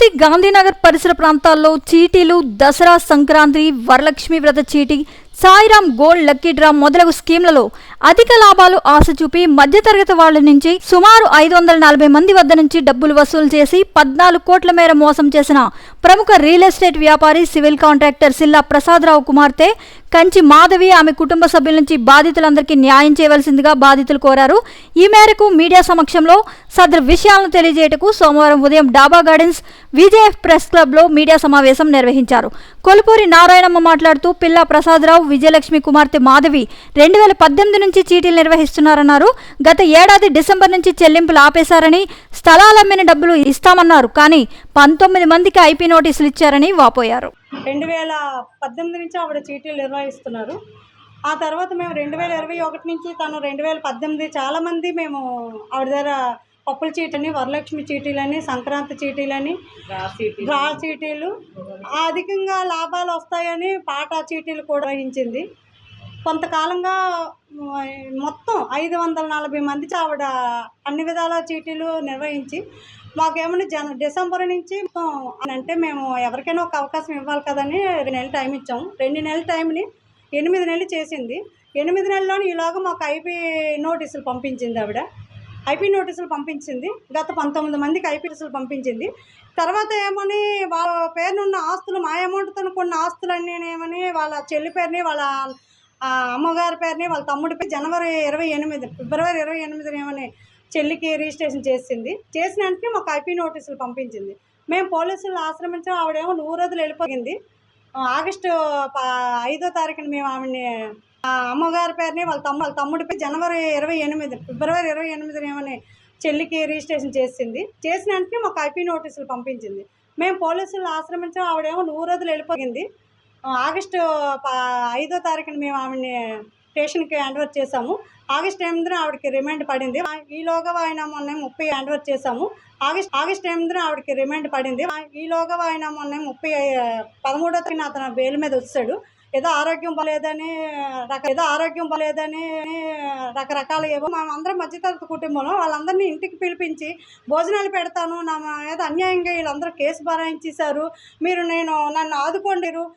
కదుర్తి గాంధీనగర్ పరిసర ప్రాంతాల్లో చీటీలు దసరా సంక్రాంతి వరలక్ష్మి వ్రత చీటీ సాయిరామ్ గోల్డ్ లక్కీ డ్రా మొదలగు స్కీమ్లలో అధిక లాభాలు ఆశ చూపి మధ్యతరగతి వాళ్ళ నుంచి సుమారు ఐదు వందల నలభై మంది వద్ద నుంచి డబ్బులు వసూలు చేసి పద్నాలుగు కోట్ల మేర మోసం చేసిన ప్రముఖ రియల్ ఎస్టేట్ వ్యాపారి సివిల్ కాంట్రాక్టర్ సిల్లా ప్రసాదరావు కుమార్తె కంచి మాధవి ఆమె కుటుంబ సభ్యుల నుంచి బాధితులందరికీ న్యాయం చేయవలసిందిగా బాధితులు కోరారు. ఈ మేరకు మీడియా సమక్షంలో సదరు విషయాలను తెలియజేయటకు సోమవారం ఉదయం డాబా గార్డెన్స్ విజేఎఫ్ ప్రెస్ క్లబ్లో మీడియా సమావేశం నిర్వహించారు. కొలుపూరి నారాయణమ్మ మాట్లాడుతూ పిల్లా ప్రసాదరావు విజయలక్ష్మి కుమార్తె మాధవి రెండు వేల పద్దెనిమిది నుంచి చీటీలు నిర్వహిస్తున్నారన్నారు. గత ఏడాది డిసెంబర్ నుంచి చెల్లింపులు ఆపేశారని స్థలాలమ్మిన డబ్బులు ఇస్తామన్నారు. కానీ పంతొమ్మిది మందికి ఐపీ నోటీసులు ఇచ్చారని వాపోయారు. రెండు వేల పద్దెనిమిది నుంచి ఆవిడ చీటీలు నిర్వహిస్తున్నారు. ఆ తర్వాత మేము రెండు వేల ఇరవై ఒకటి నుంచి తను రెండు వేల పద్దెనిమిది చాలామంది మేము ఆవిడ దగ్గర పప్పుల చీటని వరలక్ష్మి చీటీలని సంక్రాంతి చీటీలని డ్రా చీటీలు. అధికంగా లాభాలు వస్తాయని పాటా చీటీలు కూడా వహించింది కొంతకాలంగా మొత్తం ఐదు వందల నలభై మంది ఆవిడ అన్ని విధాల చీటీలు నిర్వహించి మాకేమన్నా జన డిసెంబర్ నుంచి అని అంటే మేము ఎవరికైనా ఒక అవకాశం ఇవ్వాలి కదని రెండు నెలలు టైం ఇచ్చాము. రెండు నెలల టైంని ఎనిమిది నెలలు చేసింది. ఎనిమిది నెలల్లో ఈలోగా మాకు ఐపీ నోటీసులు పంపించింది ఆవిడ. ఐపీ నోటీసులు పంపించింది. గత పంతొమ్మిది మందికి ఐపీ నోటీసులు పంపించింది. తర్వాత ఏమని వాళ్ళ పేరునున్న ఆస్తులు మా అమౌంట్తో కొన్ని ఆస్తులన్నీ ఏమని వాళ్ళ చెల్లి పేరుని వాళ్ళ అమ్మగారి పేరుని వాళ్ళ తమ్ముడి పేరు జనవరి ఇరవై ఎనిమిది ఫిబ్రవరి ఇరవై ఎనిమిదిని ఏమని చెల్లికి రిజిస్ట్రేషన్ చేసింది. చేసిన వెంటనే మాకు ఐపీ నోటీసులు పంపించింది. మేము పోలీసులు ఆశ్రమించాం ఆవిడేమో నూరు రోజులు వెళ్ళిపోయింది. ఆగస్టు ప- ఐదో తారీఖున మేము ఆవిడని అమ్మగారి పేరుని వాళ్ళ తమ్ము వాళ్ళ తమ్ముడిపై జనవరి ఇరవై ఎనిమిది ఫిబ్రవరి ఇరవై ఎనిమిదిని ఏమని చెల్లికి రిజిస్ట్రేషన్ చేసింది. చేసిన వెంటనే మాకు ఐపీ నోటీసులు పంపించింది. మేము పోలీసులు ఆశ్రమించాం ఆవిడేమో నూరు రోజులు వెళ్ళిపోయింది. ఆగస్టు ప- ఐదో తారీఖున మేము ఆవిడని స్టేషన్కి హ్యాండ్ ఓవర్ చేసాము ఆగస్ట్ ఎనిమిదిన ఆవిడకి రిమాండ్ పడింది. ఆ, ఈలోగా ఆయన మొన్న ముప్పై హ్యాండ్ ఓవర్ చేసాము ఆగస్ట్ ఆగస్ట్ ఎనిమిదిన ఆవిడకి రిమాండ్ పడింది. ఈలోగా ఆయన మొన్న ముప్పై పదమూడో తారీఖున అతను బెయిల్ మీద వచ్చాడు. ఏదో ఆరోగ్యం బాలేదని రక ఏదో ఆరోగ్యం బాలేదని రకరకాల ఏవో మేము అందరం మధ్యతరగతి కుటుంబంలో వాళ్ళందరినీ ఇంటికి పిలిపించి భోజనాలు పెడతాను. నా మీద అన్యాయంగా వీళ్ళందరూ కేసు బరాయించేశారు. మీరు నేను నన్ను ఆదుకోండిరు.